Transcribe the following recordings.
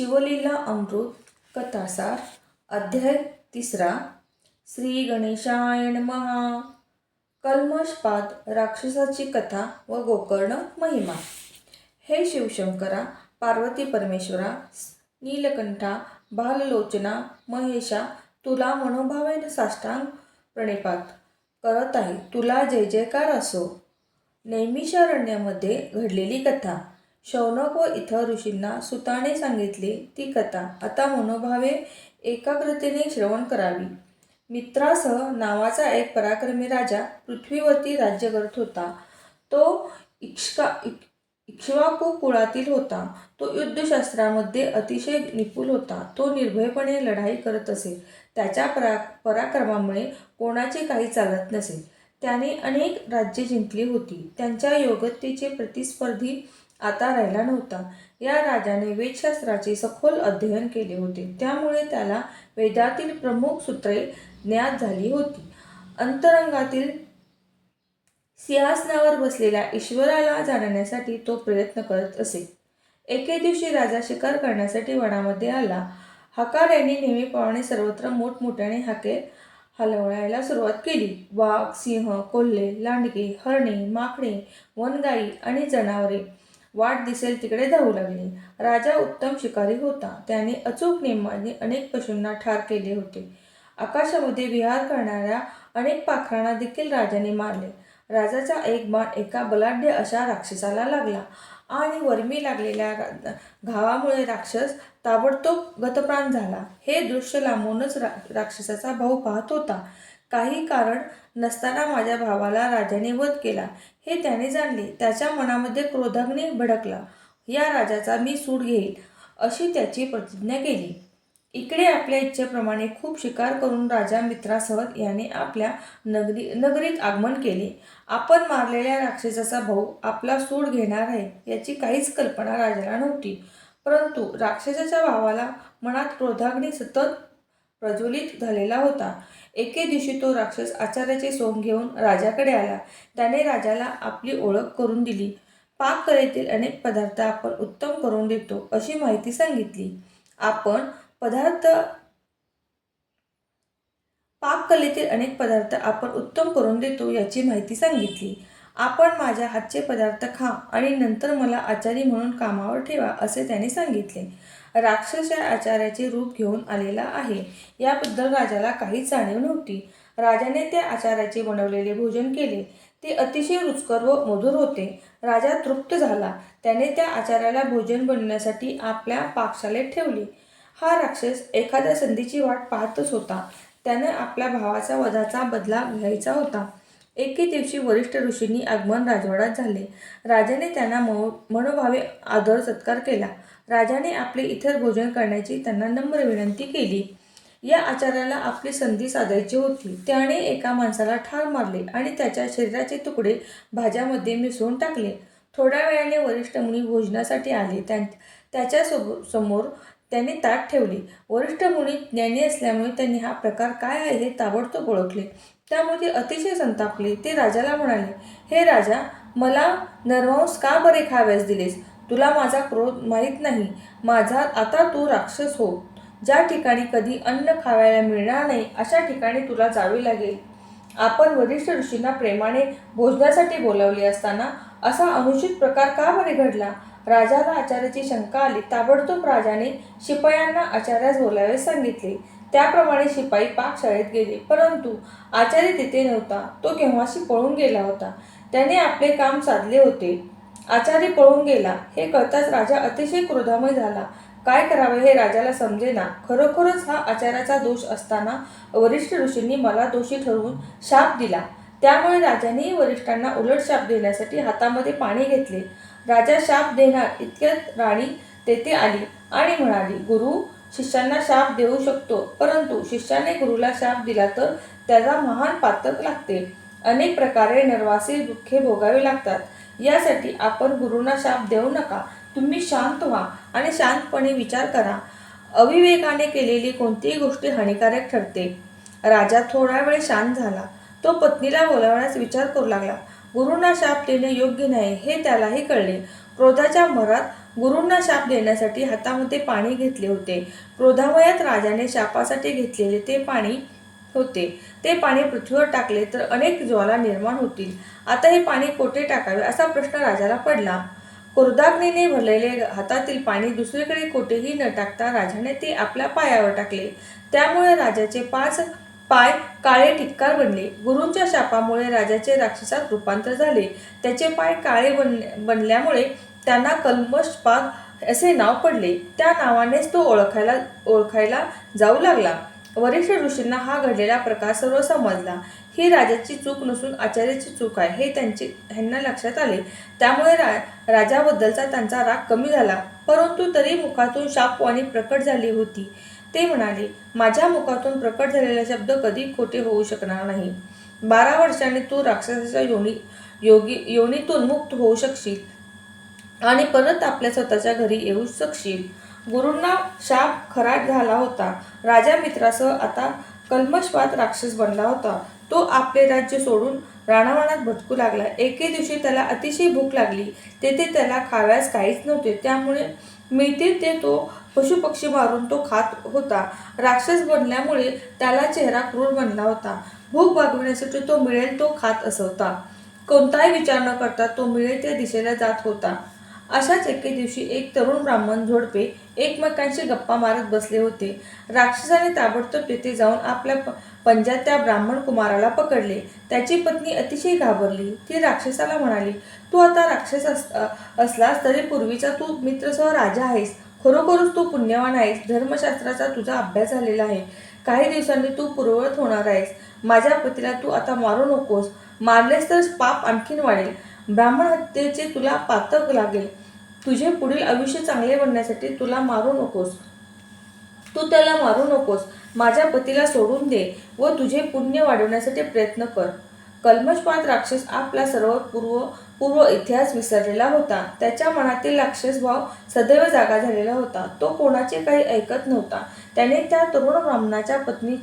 शिवलीला अमृत कथासार अध्याय तिसरा श्री गणेशायण महा कल्मषपात राक्षसाची कथा व गोकर्ण महिमा. हे शिवशंकरा पार्वती परमेश्वरा नीलकंठा बाललोचना महेशा तुला मनोभावेन साष्टांग प्रणिपात करत आहे. तुला जय जयकार असो. नैमिषारण्यामध्ये घडलेली कथा. शौनक व इतर ऋषींना सुताने सांगितली ती कथा. आता मनोभावे एकाग्रतेने श्रवण करावी. मित्रासह नावाचा एक पराक्रमी राजा पृथ्वीवरती राज्य करत होता. तो इक्ष्का इक इक्ष्वाकू कुळातील होता. तो युद्धशास्त्रामध्ये अतिशय निपुल होता. तो निर्भयपणे लढाई करत असे. त्याच्या परा पराक्रमामुळे कोणाचे काही चालत नसे. त्याने अनेक राज्ये जिंकली होती. त्यांच्या योग्यतेचे प्रतिस्पर्धी आता राहिला नव्हता. या राजाने वेदशास्त्राचे सखोल अध्ययन केले होते. त्यामुळे त्याला वेदातील प्रमुख सूत्रे ज्ञात झाली होती. अंतरंगातील सिंहासनावर बसलेल्या ईश्वराला जाणण्यासाठी तो प्रयत्न करत असे. एके दिवशी राजा शिकार करण्यासाठी वनामध्ये आला. हकाऱ्यांनी नेहमीप्रमाणे सर्वत्र मोठमोठ्याने हाके हलवण्याला सुरुवात केली. वाघ सिंह कोल्हे लांडगे हरणे माकडे वनगाई आणि जनावरे वाट दिसेल तिकडे धावू लागले. राजा उत्तम शिकारी होता. त्याने अचूक नेमाने अनेक पशूंना ठार केले होते. आकाशामध्ये विहार करणाऱ्या अनेक पाखरांना देखील राजाने मारले. राजाचा एक बाण एका बलाढ्य अशा राक्षसाला लागला आणि वर्मी लागलेल्या घावामुळे राक्षस ताबडतोब गतप्राण झाला. हे दृश्य लांबूनच रा राक्षसाचा भाऊ पाहत होता. काही कारण नसताना माझ्या भावाला राजाने वध केला. हे त्याने जाणले. त्याच्या मनामध्ये क्रोधाग्नी भडकला. या राजाचा मी सूड घेईल अशी त्याची प्रतिज्ञा केली. इकडे आपल्या इच्छेप्रमाणे खूप शिकार करून राजा मित्रासह याने आपल्या नगरी नगरीत आगमन केले. आपण मारलेल्या राक्षसाचा भाऊ आपला सूड घेणार आहे याची काहीच कल्पना राजाला नव्हती. परंतु राक्षसाच्या भावाला मनात क्रोधाग्नी सतत प्रज्वलित झालेला होता. एके दिवशी तो राक्षस आचार्याचे सोंग घेऊन राजाकडे आला. त्याने राजाला आपली ओळख करून दिली. पाककलेतील अनेक पदार्थ आपण उत्तम करून देतो अशी माहिती सांगितली. आपण पदार्थ पाककलेतील अनेक पदार्थ आपण उत्तम करून देतो याची माहिती सांगितली. आपण माझ्या हातचे पदार्थ खा आणि नंतर मला आचारी म्हणून कामावर ठेवा असे त्याने सांगितले. राक्षस या आचार्याचे रूप घेऊन आलेला आहे. याबद्दल राजाला काहीच जाणीव नव्हती. राजाने त्या आचार्याचे बनवलेले भोजन केले. ते अतिशय रुचकर व मधुर होते. राजा तृप्त झाला. त्याने त्या आचार्याला भोजन बनवण्यासाठी आपल्या पाकशालेत ठेवले. हा राक्षस एखाद्या संधीची वाट पाहतच होता. त्याने आपल्या भावाचा वधाचा बदला घ्यायचा होता. एके दिवशी वरिष्ठ ऋषींनी आगमन राजवाड्यात झाले. राजाने त्यांना मो मनोभावे आदर सत्कार केला. राजाने आपले इतर भोजन करण्याची त्यांना नम्र विनंती केली. या आचार्याला आपली संधी साधायची होती. त्याने एका माणसाला ठार मारले आणि त्याच्या शरीराचे तुकडे भाज्यामध्ये मिसळून टाकले. थोड्या वेळाने वरिष्ठ मुनी भोजनासाठी आले. त्या त्याच्यासमोर त्याने ताट ठेवले. वरिष्ठ मुनी ज्ञानी असल्यामुळे त्यांनी हा प्रकार काय आहे हे ताबडतोब ओळखले. त्यामुळे ते अतिशय संतापले. ते राजाला म्हणाले हे राजा मला नरवंश का बरे खाव्यास दिलेस? तुला माझा क्रोध माहीत नाही. माझा आता तू राक्षस हो. ज्या ठिकाणी कधी अन्न खावायला मिळणार नाही अशा ठिकाणी तुला जावे लागेल. आपण वरिष्ठ ऋषींना प्रेमाने भोजनासाठी बोलावले असताना असा अनुचित प्रकार का बरे घडला? राजाला आचार्याची शंका आली. ताबडतोब राजाने शिपायांना आचार्यास बोलावे सांगितले. त्याप्रमाणे शिपाई पाकशाळेत गेले. परंतु आचार्य तिथे नव्हता. तो केव्हाशी पळून गेला होता. त्याने आपले काम साधले होते. आचार्य पळून गेला. हे कळताच राजा अतिशय क्रोधामय झाला. काय करावे हे राजाला समजेना. खरोखरच हा आचाराचा दोष असताना वरिष्ठ ऋषींनी मला दोषी ठरवून शाप दिला. त्यामुळे राजानेही वरिष्ठांना उलट शाप देण्यासाठी हातामध्ये पाणी घेतले. राजा शाप देणार इतक्यात राणी तेथे आली आणि म्हणाली गुरु शिष्यांना शाप देऊ शकतो परंतु शिष्याने गुरुला शाप दिला तर त्याला महान पातक लागते. अनेक प्रकारे नरवासी दुःखे भोगावे लागतात. यासाठी आपण गुरुंना शाप देऊ नका. तुम्ही शांत व्हा आणि शांतपणे विचार करा. अविवेकाने केलेली कोणतीही गोष्टी हानिकारक ठरते. राजा थोडा वेळ शांत झाला. तो पत्नीला बोलावण्यास विचार करू लागला. गुरुंना शाप देणे योग्य नाही हे त्यालाही कळले. क्रोधाच्या भरात गुरूंना शाप देण्यासाठी हातामध्ये पाणी घेतले होते. क्रोधामयात राजाने शापासाठी घेतलेले ते पाणी होते. ते पाणी पृथ्वीवर टाकले तर अनेक ज्वाला निर्माण होतील. आता हे पाणी कोठे टाकावे असा प्रश्न राजाला पडला. क्रोधाग्नीने भरलेले हातातील पाणी दुसरीकडे कोठेही न टाकता राजाने ते आपल्या पायावर टाकले. त्यामुळे राजाचे पाच पाय काळे ठिक्कार बनले. गुरूंच्या शापामुळे राजाचे राक्षसात रूपांतर झाले. त्याचे पाय काळे बन बनल्यामुळे त्यांना कल्मषपात असे नाव पडले. त्या नावानेच तो ओळखायला ओळखायला जाऊ लागला. वरिष्ठ ऋषींना हा घडलेला प्रकार सर्व समजला. ही राजाची चूक नसून आचार्याची चूक आहे हे त्यांचे ह्यांना लक्षात आले. त्यामुळे रा राजाबद्दलचा त्यांचा राग कमी झाला. परंतु तरी मुखातून शापवाणी प्रकट झाली होती. ते म्हणाले माझ्या मुखातून प्रकट झालेला शब्द कधी खोटे होऊ शकणार नाही. बारा वर्षांनी तू राक्षसाच्या योनी योगी योनीतून मुक्त होऊ शकशील आणि परत आपल्या स्वतःच्या घरी येऊ शकशील. गुरूंना शाप खराट झाला होता. राजा मित्रासह आता कल्मषपात राक्षस बनला होता. तो आपले राज्य सोडून राणावणात भटकू लागला. एके दिवशी त्याला अतिशय भूक लागली. तेथे त्याला खाव्यास काहीच नव्हते. त्यामुळे मिळते ते तो पशुपक्षी मारून तो खात होता. राक्षस बनल्यामुळे त्याला चेहरा क्रूर बनला होता. भूक भागविण्यासाठी तो मिळेल तो खात असवता कोणताही विचार न करता तो मिळेल त्या दिशेला जात होता. अशाच एके दिवशी एक तरुण ब्राह्मण झोडपे एकमेकांशी गप्पा मारत बसले होते. राक्षसाने ताबडतोब तेथे जाऊन आपल्या प- पंजात त्या ब्राह्मण कुमाराला पकडले. त्याची पत्नी अतिशय घाबरली. ती राक्षसाला म्हणाली तू आता राक्षस अस असलास तरी पूर्वीचा तू मित्रसह राजा आहेस. खरोखरच तू पुण्यवान आहेस. धर्मशास्त्राचा तुझा अभ्यास झालेला आहे. काही दिवसांनी तू पूर्ववत होणार आहेस. माझ्या पतीला तू आता मारू नकोस. मारलेस तर पाप आणखीन वाढेल. ब्राह्मण हत्येचे तुला पातक लागेल. तुझे पुढील आयुष्य चांगले बनण्यासाठी तुला मारू नकोस. तू त्याला मारू नकोस. माझ्या पतीला सोडून दे व तुझे पुण्य वाढवण्यासाठी प्रयत्न कर. कल्मशपात राक्षस आपला सर्व पूर्व पूर्व इतिहास विसरलेला होता. त्याच्या मनातील राक्षस भाव सदैव जागा झालेला होता. तो कोणाचे काही ऐकत नव्हता. त्याने त्या तरुण ब्राह्मणाच्या पत्नी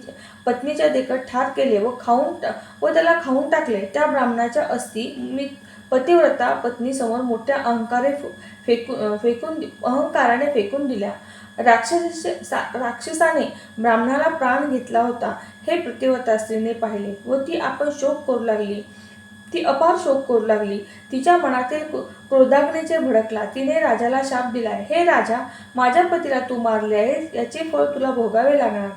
पत्नीच्या देखत ठार केले व खाऊन व त्याला खाऊन टाकले. त्या ब्राह्मणाच्या अस्थी मी पतिव्रता पत्नीसमोर मोठ्या अहंकारे फेकू फेकून फेकून अहंकाराने फेकून दिल्या. राक्षस राक्षसाने ब्राह्मणाला प्राण घेतला होता. हे प्रतिव्रता स्त्रीने पाहिले व ती आपण शोक करू लागली. ती अपार शोक करू लागली. तिच्या मनातील क्रोधाग्नेचे भडकला. तिने राजाला शाप दिलाय हे राजा माझ्या पतीला तू मारले आहेस? याचे फळ तुला भोगावे लागणार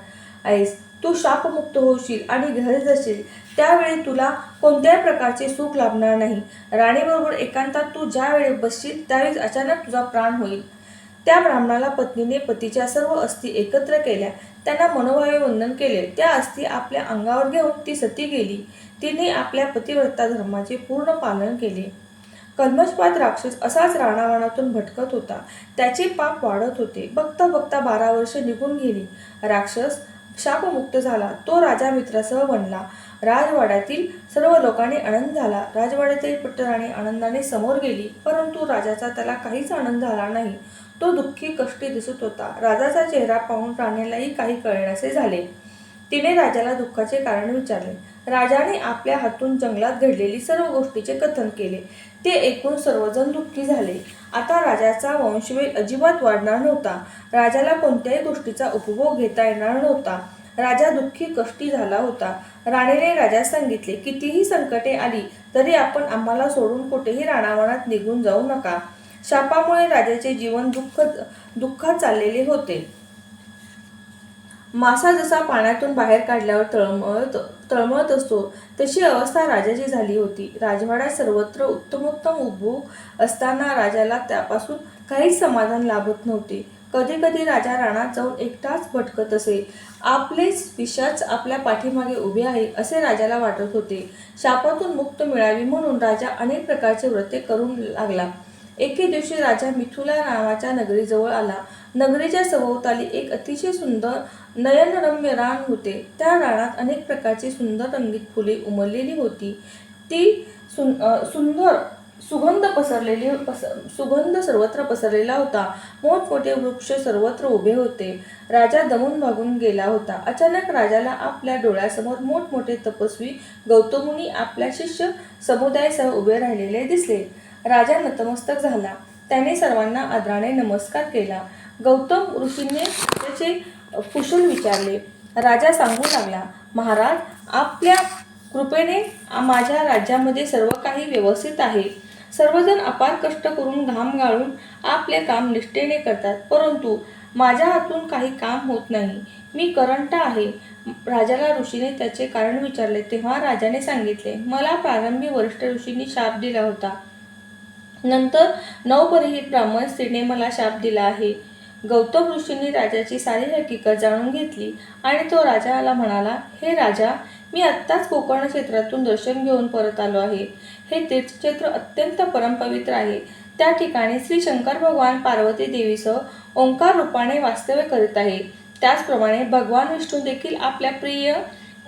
आहेस. तू शापमुक्त होशील आणि घरी जशील त्यावेळी तुला कोणत्याही प्रकारचे सुख लाभणार नाही. राणीबरोबर एकांतात तू ज्यावेळी बसशील त्यावेळी अचानक तुझा प्राण होईल. त्या ब्राह्मणाला पत्नीने पतीच्या सर्व अस्थी एकत्र केल्या. त्यांना मनोभावे वंदन केले. त्या अस्थी आपल्या अंगावर घेऊन ती सती गेली. तिने आपल्या पतिव्रता धर्माचे पूर्ण पालन केले. कल्मषपात राक्षस असाच राणावणातून भटकत होता. त्याचे पाप वाढत होते. बघता बघता बारा वर्ष निघून गेली. राक्षस शापमुक्त झाला. तो राजा मित्रासह बनला. राजवाड्यातील सर्व लोकांनी आनंद झाला. राजवाड्यातील पट्टराणी आनंदाने समोर गेली परंतु राजाचा त्याला काहीच आनंद झाला नाही. तो दुःखी कष्टी दिसत होता. राजाचा चेहरा पाहून राणीलाही काही कळण्याचे झाले. तिने राजाला दुःखाचे कारण विचारले. राजाने आपल्या हातून जंगलात घडलेली सर्व गोष्टीचे कथन केले. ते ऐकून सर्वजण दुःखी झाले. आता राजाचा वंशवेल अजिबात वाढणार नव्हता. राजाला कोणत्याही गोष्टीचा उपभोग घेता येणार नव्हता. राजा दुःखी कष्टी झाला होता. राणीने राजास सांगितले कितीही संकटे आली तरी आपण आम्हाला सोडून कुठेही राणावनात निघून जाऊ नका. शापामुळे राजाचे जीवन दुःख दुःखात चाललेले होते. मासा जसा पाण्यातून बाहेर काढल्यावर तळमळत तळमळत असतो तशी अवस्था राजाची झाली होती. राजवाड्यात सर्वत्र उत्तमोत्तम उभू असताना राजाला त्यापासून काहीच समाधान लाभत नव्हते. कधी कधी राजा रानात जाऊन एकटाच भटकत असे. आपलेच पिशाच आपल्या पाठीमागे उभे आहे असे राजाला वाटत होते. शापातून मुक्त मिळावी म्हणून राजा अनेक प्रकारचे व्रते करून लागला. एके दिवशी राजा मिथुला नावाच्या नगरीजवळ आला. नगरीच्या सभोवताली एक अतिशय सुंदर नयनरम्य रान होते. त्या रानात अनेक प्रकारची सुंदर रंगीत फुले उमललेली होती. ती सुं सुंदर सुगंध पसरलेली पस सुगंध सर्वत्र पसरलेला होता. मोठमोठे वृक्ष सर्वत्र उभे होते. राजा दमून भागून गेला होता. अचानक राजाला आपल्या डोळ्यासमोर मोठमोठे तपस्वी गौतमुनी आपल्या शिष्य समुदायासह उभे राहिलेले दिसले. राजा नतमस्तक झाला. त्याने सर्वांना आदराने नमस्कार केला. गौतम ऋषीने त्याचे कुशल विचारले. राजा सांगू लागला महाराज आपल्या कृपेने माझ्या राज्यामध्ये सर्व काही व्यवस्थित आहे. सर्वजण अपार कष्ट करून घाम गाळून आपले काम निष्ठेने करतात. परंतु माझ्या हातून काही काम होत नाही. मी करंट आहे. राजाला ऋषीने त्याचे कारण विचारले. तेव्हा राजाने सांगितले मला प्रारंभी वरिष्ठ ऋषींनी शाप दिला होता. नंतर नवपरिहित ब्राह्मण स्त्रीने मला शाप दिला आहे. गौतम ऋषींनी राजाची सारी हकीकत जाणून घेतली आणि तो राजाला म्हणाला हे राजा मी आत्ताच कोकण क्षेत्रातून दर्शन घेऊन परत आलो आहे. हे तीर्थक्षेत्र अत्यंत परमपवित्र आहे. त्या ठिकाणी श्री शंकर भगवान पार्वती देवीसह ओंकार रूपाने वास्तव्य करीत आहे. त्याचप्रमाणे भगवान विष्णू देखील आपल्या प्रिय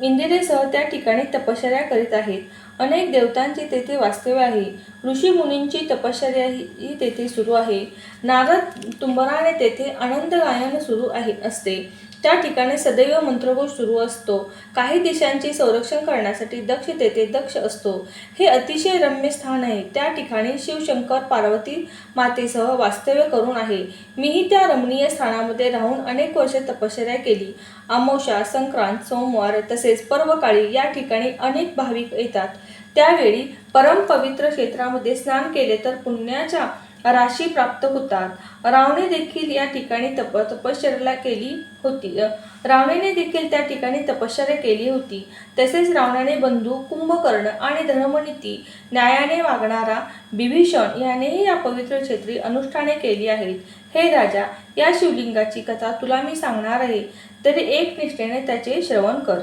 इंदिरेसह त्या ठिकाणी तपश्चर्या करीत आहेत. अनेक देवतांचे तेथे वास्तव्य आहे. ऋषी मुनींची तपश्चर्या ही तेथे सुरू आहे. नारद तुंबराने तेथे आनंद गायन सुरू आहे असते. त्या ठिकाणी सदैव मंत्रघोष सुरू असतो. काही देशांचे संरक्षण करण्यासाठी दक्ष तेथे दक्ष असतो. हे अतिशय रम्य स्थान आहे. त्या ठिकाणी शिवशंकर पार्वती मातेसह वास्तव्य करून आहे. मीही त्या रमणीय स्थानामध्ये राहून अनेक वर्षे तपश्चर्या केली. अमोशा संक्रांत सोमवार तसेच पर्वकाळी या ठिकाणी अनेक भाविक येतात. त्यावेळी परमपवित्र क्षेत्रामध्ये स्नान केले तर पुण्याच्या राशी प्राप्त होतात. रावणे देखील या ठिकाणी तप तपश्चर्याला केली होती. रावणेने देखील त्या ठिकाणी तपश्चर्या केली होती. तसेच रावणाने बंधू कुंभकर्ण आणि धर्मनीती न्यायाने वागणारा बिभीषण यानेही या पवित्र क्षेत्री अनुष्ठाने केली आहेत. हे राजा या शिवलिंगाची कथा तुला मी सांगणार आहे. तरी एक निष्ठेने त्याचे श्रवण कर.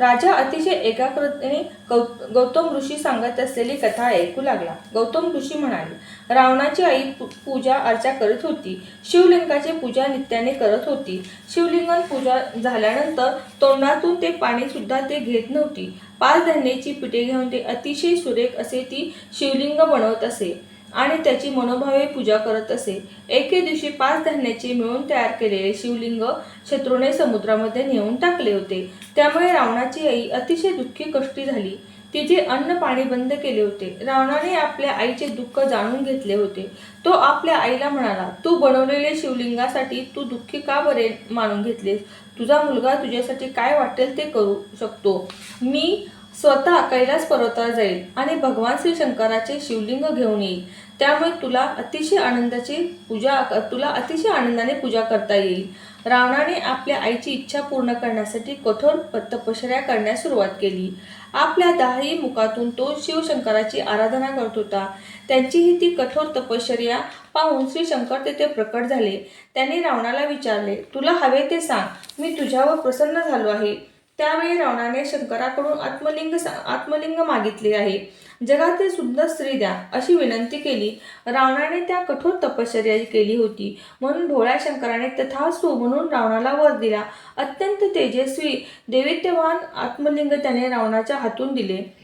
राजा अतिशय एकाग्रतेने गौ गौतम ऋषी सांगत असलेली कथा ऐकू लागला. गौतम ऋषी म्हणाले रावणाची आई पूजा अर्चा करत होती. शिवलिंगाची पूजा नित्याने करत होती. शिवलिंगन पूजा झाल्यानंतर तोंडातून ते पाणी सुद्धा ते घेत नव्हती. पाच धान्याची पिठे घेऊन ते अतिशय सुरेख असे ती शिवलिंग बनवत असे. आणि त्याची मनोभावे पूजा करत असे. एके दिवशी पाच धान्याचे मिळून तयार केलेले शिवलिंग शत्रूने समुद्रामध्ये नेऊन टाकले होते. त्यामुळे रावणाची आई अतिशय दुःखी कष्टी झाली. तिचे अन्न पाणी बंद केले होते. रावणाने आपल्या आईचे दुःख जाणून घेतले होते. तो आपल्या आईला म्हणाला तू बनवलेले शिवलिंगासाठी तू दुःखी का बरे मानून घेतलेस? तुझा मुलगा तुझ्यासाठी काय वाटेल ते करू शकतो. मी स्वतः कैलास पर्वतावर जाईल आणि भगवान श्री शंकराचे शिवलिंग घेऊन येईल. त्यामुळे तुला अतिशय आनंदाची पूजा तुला अतिशय आनंदाने पूजा करता येईल. रावणाने आपल्या आईची इच्छा पूर्ण करण्यासाठी कठोर तपश्चर्या करण्यास सुरुवात केली. आपल्या दहाही मुखातून तो शिवशंकराची आराधना करत होता. त्यांचीही ती कठोर तपश्चर्या पाहून श्री शंकर तेथे प्रकट झाले. त्यांनी रावणाला विचारले तुला हवे ते सांग. मी तुझ्यावर प्रसन्न झालो आहे. त्यावेळी रावणाने शंकराकडून आत्मलिंग आत्मलिंग मागितले आहे. जगातील सुंदर स्त्री द्या अशी विनंती केली. रावणाने त्या कठोर तपश्चर्या केली होती. म्हणून भोळ्या शंकराने तथास्तु म्हणून रावणाला वर दिला. अत्यंत तेजस्वी देवित्यवान आत्मलिंग त्याने रावणाच्या हातून दिले.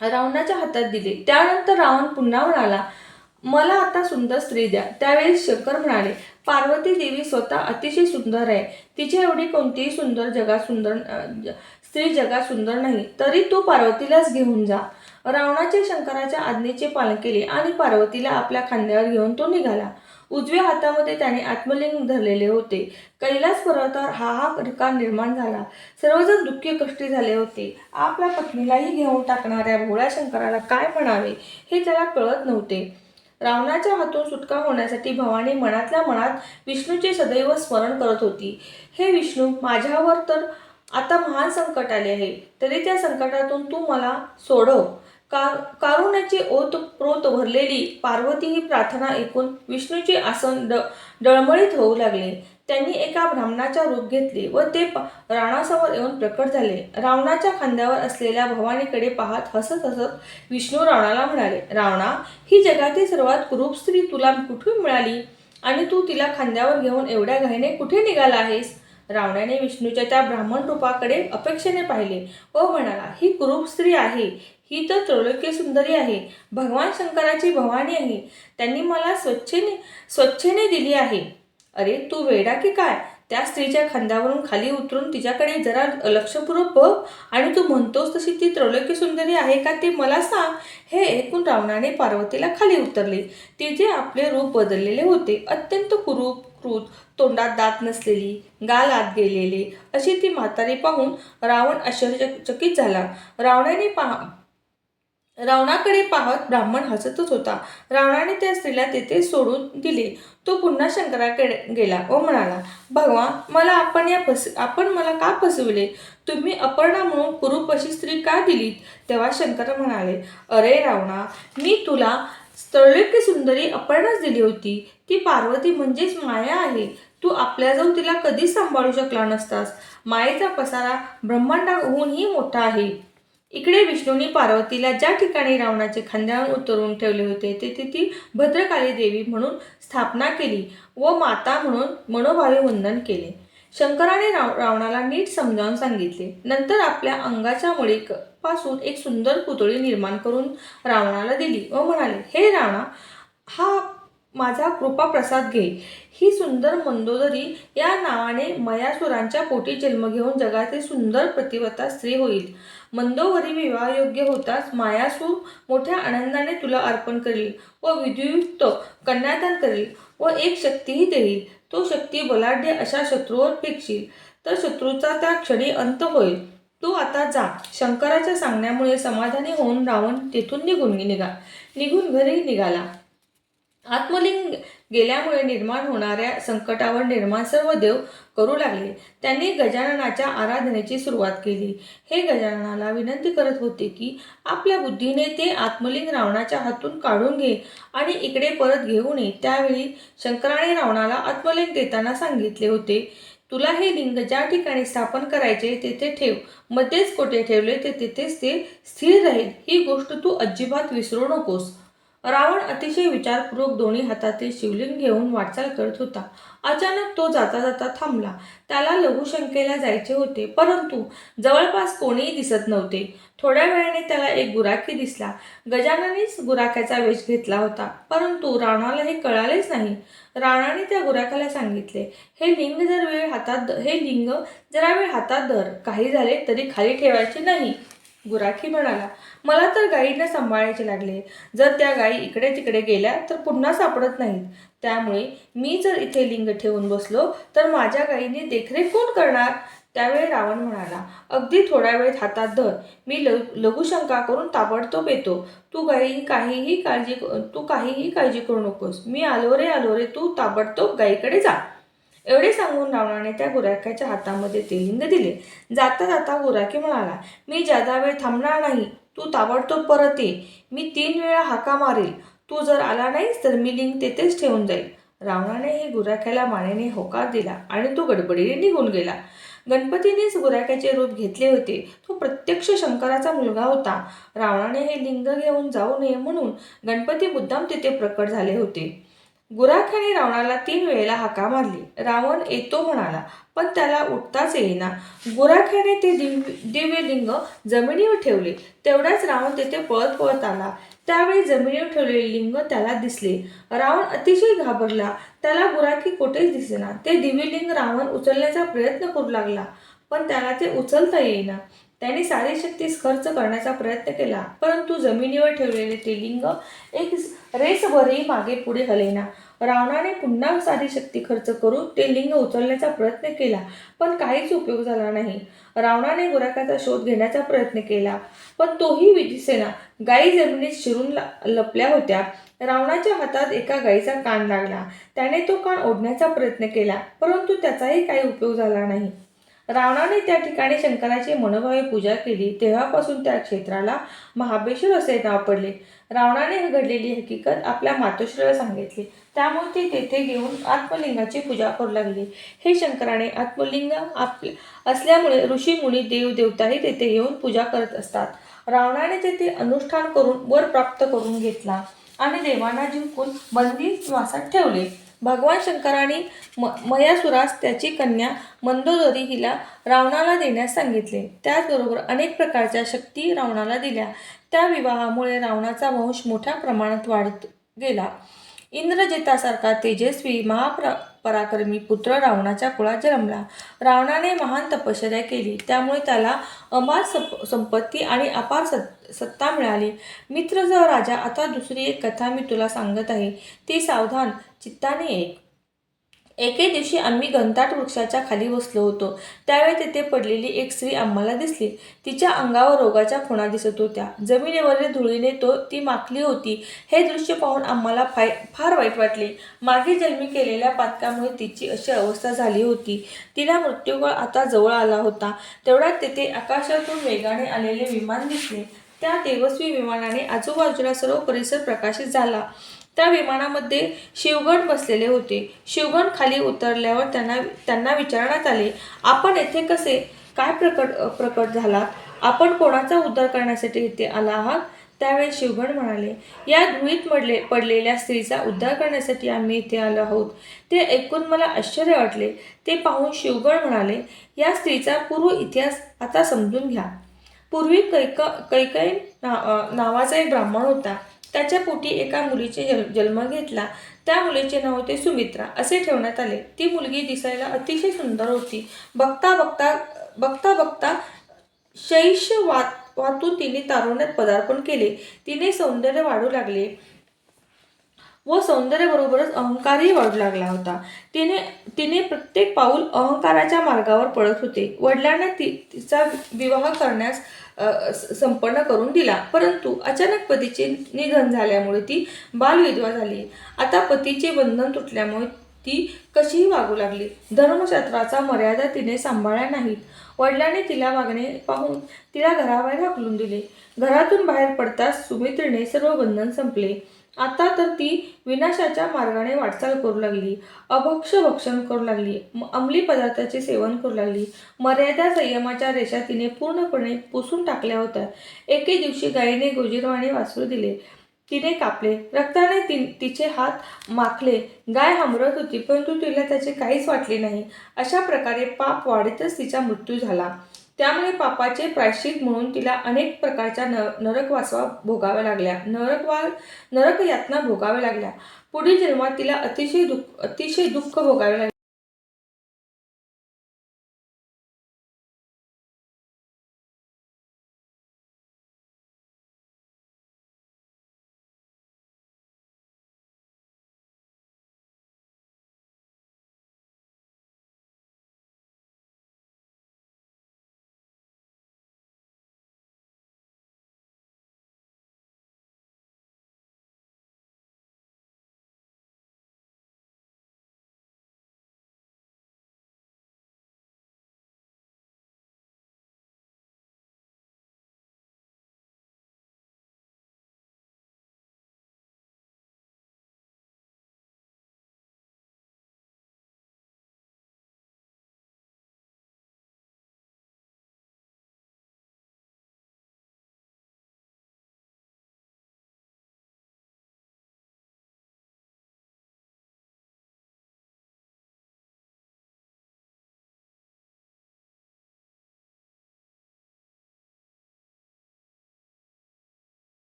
रावणाच्या हातात दिले. त्यानंतर रावण पुन्हा म्हणाला मला आता सुंदर स्त्री द्या. त्यावेळी शंकर म्हणाले पार्वती देवी स्वतः अतिशय सुंदर आहे. तिच्या एवढी कोणतीही सुंदर जगात सुंदर स्त्री जगात सुंदर नाही. तरी तू पार्वतीलाच घेऊन जा. रावणाच्या शंकराच्या आज्ञेचे पालन केले आणि पार्वतीला आपल्या खांद्यावर घेऊन तो निघाला. उजव्या हातामध्ये त्याने आत्मलिंग धरलेले होते. कैलास पर्वतावर हा हा प्रकार निर्माण झाला. सर्वजण दुःखी कष्टी झाले होते. आपल्या पत्नीलाही घेऊन टाकणाऱ्या भोळ्या शंकराला काय म्हणावे हे त्याला कळत नव्हते. रावणाच्या हातून सुटका होण्यासाठी भवानी मनातल्या मनात विष्णूचे सदैव स्मरण करत होती. हे विष्णू माझ्यावर तर आता महान संकट आले आहे. तरी त्या संकटातून तू मला सोडव. का कारुण्याची ओत प्रोत भरलेली पार्वती ही प्रार्थना ऐकून विष्णूचे आसन ड डळमळीत होऊ लागले. त्यांनी एका ब्राह्मणाचा रूप घेतले व ते प- रावणासमोर येऊन प्रकट झाले. रावणाच्या खांद्यावर असलेल्या भवानीकडे पाहत हसत हसत विष्णू रावणाला म्हणाले रावणा ही जगातील सर्वात कुरूप स्त्री तुला कुठून मिळाली? आणि तू तिला खांद्यावर घेऊन एवढ्या घाईने कुठे निघाला आहेस? रावणाने विष्णूच्या त्या ब्राह्मण रूपाकडे अपेक्षेने पाहिले व म्हणाला ही कुरूप स्त्री आहे. ही तर त्रैलोक्य सुंदरी आहे. भगवान शंकराची भवानी आहे. त्यांनी मला स्वच्छेने स्वच्छेने दिली आहे. अरे तू वेडा की काय? त्या स्त्रीच्या खांद्यावरून खाली उतरून तिच्याकडे जरा लक्षपूर्वक बघ. आणि तू म्हणतोस तशी ती त्रैलोक्य सुंदरी आहे का ते मला सांग. हे ऐकून रावणाने पार्वतीला खाली उतरले. तिचे आपले रूप बदललेले होते अत्यंत कुरूप कृत तोंडात दात नसलेली गाल आत गेलेले अशी ती म्हातारी पाहून रावण आश्चर्यचकित झाला. रावणाने पहा रावणाकडे पाहत ब्राह्मण हसतच होता. रावणाने त्या स्त्रीला तेथे सोडून दिले. तो पुन्हा शंकराकडे गेला व म्हणाला भगवान मला आपण या फस आपण मला का फसविले? तुम्ही अपर्णा म्हणून कुरूप अशी स्त्री का दिलीत? तेव्हा शंकर म्हणाले अरे रावणा मी तुला त्रैलोक्य सुंदरी अपर्णाच दिली होती. ती पार्वती म्हणजेच माया आहे. तू आपल्याजवळ तिला कधीच सांभाळू शकला नसतास. मायेचा पसारा ब्रह्मांडाहूनही मोठा आहे. इकडे विष्णूने पार्वतीला ज्या ठिकाणी रावणाचे खांद्यावर उतरून ठेवले होते तेथे ती भद्रकाली देवी म्हणून स्थापना केली व माता म्हणून मनोभावे वंदन केले. शंकराने राव रावणाला नीट समजावून सांगितले. नंतर आपल्या अंगाच्या मुळीपासून एक सुंदर पुतळी निर्माण करून रावणाला दिली व म्हणाले हे रावणा हा माझा कृपा प्रसाद घे. ही सुंदर मंदोदरी या नावाने मयासुरांच्या पोटी जन्म घेऊन जगातील सुंदर प्रतिवता स्त्री होईल. मंदोवरी विवाहयोग्य होताच मायासू मोठ्या आनंदाने तुला अर्पण करील व विधियुक्त कन्यादान करेल व एक शक्तीही देईल. तो शक्ती बलाढ्य अशा शत्रूवर फेकशील. तर शत्रूचा त्या क्षणी अंत होईल. तू आता जा. शंकराच्या सांगण्यामुळे समाधानी होऊन रावण तेथून निघून निघा. निघून घरी निघाला. आत्मलिंग गेल्यामुळे निर्माण होणाऱ्या संकटावर निर्माण सर्व देव करू लागले. त्यांनी गजाननाच्या आराधनेची सुरुवात केली. हे गजाननाला विनंती करत होते की आपल्या बुद्धीने ते आत्मलिंग रावणाच्या हातून काढून घे आणि इकडे परत घेऊन ये त्यावेळी शंकराने रावणाला आत्मलिंग देताना सांगितले होते तुला हे लिंग ज्या ठिकाणी स्थापन करायचे तेथे ठेव. मध्येच कोठे ठेवले ते तिथेच ते स्थिर राहील. ही गोष्ट तू अजिबात विसरू नकोस. रावण अतिशय विचारपूर्वक दोन्ही हातातील शिवलिंग घेऊन वाटचाल करत होता. अचानक तो जाता जाता थांबला. त्याला लघुशंकेला जायचे होते परंतु जवळपास कोणीही दिसत नव्हते. थोड्या वेळाने त्याला एक गुराखी दिसला. गजाननीच गुराख्याचा वेश घेतला होता परंतु रावणाला हे कळालेच नाही. रावणाने त्या गुराख्याला सांगितले हे लिंग जर वेळ हातात हे लिंग जरा वेळ हातात धर. काही झाले तरी खाली ठेवायचे नाही. गुराखी म्हणाला मला तर गायींना सांभाळायचे लागले. जर त्या गायी इकडे तिकडे गेल्या तर पुन्हा सापडत नाहीत. त्यामुळे मी जर इथे लिंग ठेवून बसलो तर माझ्या गायीने देखरेख कोण करणार? त्यावेळी रावण म्हणाला अगदी थोड्या वेळेत हातात धर. मी लघु लघुशंका करून ताबडतोब येतो. तू गाई काहीही काळजी तू काहीही काळजी करू नकोस. मी आलो रे आलो रे तू ताबडतोब गायीकडे जा. एवढे सांगून रावणाने त्या गुराख्याच्या हातामध्ये ते लिंग दिले. जाता जाता गुराखी म्हणाला मी जादा वेळ थांबणार नाही तू ताबडतोब परत ये. मी तीन वेळा हाका मारेल. तू जर आला नाहीस तर मी लिंग तेथेच ठेवून जाईल. रावणाने हे गुराख्याला मानेने होकार दिला आणि तो गडबडीने निघून गेला. गणपतीनेच गुराख्याचे रूप घेतले होते. तो प्रत्यक्ष शंकराचा मुलगा होता. रावणाने हे लिंग घेऊन जाऊ नये म्हणून गणपती मुद्दाम तिथे प्रकट झाले होते. गुराख्याने रावणाला तीन वेळेला हाका मारली. रावण येतो म्हणाला पण त्याला उठताच येईना. गुराख्याने ते दिव्य दिव्यलिंग जमिनीवर ठेवले. तेवढ्याच रावण तेथे पळत पळत आला. त्यावेळी जमिनीवर ठेवलेले लिंग त्याला दिसले. रावण अतिशय घाबरला. त्याला गुराखी कुठेच दिसेना. ते दिव्यलिंग रावण उचलण्याचा प्रयत्न करू लागला पण त्याला ते उचलता येईना. त्याने सारी शक्तीस खर्च करण्याचा प्रयत्न केला परंतु जमिनीवर ठेवलेले ते लिंग एक रेसभरही मागे पुढे हलेना. रावणाने पुन्हा सारी शक्ती खर्च करून ते लिंग उचलण्याचा प्रयत्न केला पण काहीच उपयोग झाला नाही. रावणाने गुराखाचा शोध घेण्याचा प्रयत्न केला पण तोही विधिसेना गायी जमिनीत शिरून ला- लपल्या होत्या. रावणाच्या हातात एका गायीचा कान लागला. त्याने तो कान ओढण्याचा प्रयत्न केला परंतु त्याचाही काही उपयोग झाला नाही. रावणाने त्या ठिकाणी शंकराची मनोभावे पूजा केली. तेव्हापासून त्या क्षेत्राला महाबळेश्वर असे नाव पडले. रावणाने घडलेली हकीकत आपल्या मातोश्रीला सांगितली. त्यामुळे ती तेथे घेऊन आत्मलिंगाची पूजा करू लागली. हे शंकराने आत्मलिंग आपले असल्यामुळे ऋषी मुनी तेथे येऊन पूजा करत असतात. रावणाने तेथे अनुष्ठान करून वर प्राप्त करून घेतला आणि देवांना जिंकून बंदी वासात ठेवले. भगवान शंकराने म मयासुरास त्याची कन्या मंदोदरी हिला रावणाला देण्यास सांगितले. त्याचबरोबर अनेक प्रकारच्या शक्ती रावणाला दिल्या. त्या विवाहामुळे रावणाचा वंश मोठ्या प्रमाणात वाढत गेला. इंद्रजितासारखा तेजस्वी महाप्र पराक्रमी पुत्र रावणाच्या कुळात जन्मला. रावणाने महान तपश्चर्या केली. त्यामुळे त्याला अमार सप संपत्ती आणि अपार सत् सत्ता मिळाली. मित्र ज राजा आता दुसरी एक कथा मी तुला सांगत आहे. ती सावधान चित्ताने एक. एके दिवशी आम्ही घनताट वृक्षाच्या खाली बसलो होतो. त्यावेळी तेथे पडलेली एक स्त्री आम्हाला दिसली. तिच्या अंगावर रोगाच्या खुणा दिसत होत्या. जमिनीवरील धुळीने तो ती माखली होती. हे दृश्य पाहून आम्हाला फाय फार वाईट वाटले. मागे जन्मी केलेल्या पातकामुळे तिची अशी अवस्था झाली होती. तिला मृत्यूगळ आता जवळ आला होता. तेवढ्यात तेथे आकाशातून वेगाने आलेले विमान दिसले. त्या तेजस्वी विमानाने आजूबाजूला सर्व परिसर प्रकाशित झाला. त्या विमानामध्ये शिवगण बसलेले होते. शिवगण खाली उतरल्यावर त्यांना त्यांना विचारण्यात आले आपण येथे कसे? काय प्रकट प्रकट झाला आपण कोणाचा उद्धार करण्यासाठी इथे आला आहात? त्यावेळी शिवगण म्हणाले या धुळीत पडले पडलेल्या स्त्रीचा उद्धार करण्यासाठी आम्ही इथे आलो आहोत. ते ऐकून मला आश्चर्य वाटले. ते पाहून शिवगण म्हणाले या स्त्रीचा पूर्व इतिहास आता समजून घ्या. पूर्वी कैक कैकई ना नावाचा एक ब्राह्मण होता. त्याच्या पोटी एका मुलीचे जन्म घेतला. त्या मुलीचे नाव होते सुमित्रा. असे ठेवण्यात आले. ती मुलगी दिसायला अतिशय सुंदर होती. बघता बघता बघता बघता शैश वात वातून तिने तारुण्यात पदार्पण केले. तिने सौंदर्य वाढू लागले. व सौंदर्याबरोबरच अहंकारही वाढू लागला होता. तिने तिने प्रत्येक पाऊल अहंकाराच्या मार्गावर पडत होते. वडिलांना ती तिचा विवाह करण्यास संपन्न करून दिला. परंतु अचानक पतीचे निधन झाल्यामुळे ती बालविधवा झाली. आता पतीचे बंधन तुटल्यामुळे ती कशीही वागू लागली. धर्मशास्त्राचा मर्यादा तिने सांभाळल्या नाहीत वडिलांनी तिला वागणे पाहून तिला घराबाहेर हाकलून दिले. घरातून बाहेर पडताच सुमित्रीने सर्व बंधन संपले. आता तर ती विनाशाच्या मार्गाने वाटचाल करू लागली. अभक्ष भक्षण करू लागली. अंमली पदार्थाचे सेवन करू लागली. मर्यादा संयमाच्या रेषा तिने पूर्णपणे पुसून टाकल्या होत्या. एके दिवशी गायीने गोजीरवाणे वासरू दिले. तिने कापले. रक्ताने ति तिचे हात माखले. गाय हमरत होती परंतु तिला त्याचे काहीच वाटले नाही. अशा प्रकारे पाप वाढीतच तिचा मृत्यू झाला. त्यामुळे पापाचे प्रायश्चित म्हणून तिला अनेक प्रकारच्या न नरकवासवा भोगाव्या लागल्या. नरकवा नरक यातना भोगाव्या लागल्या. पुढील जन्मात तिला अतिशय दुःख अतिशय दुःख भोगावे लागले.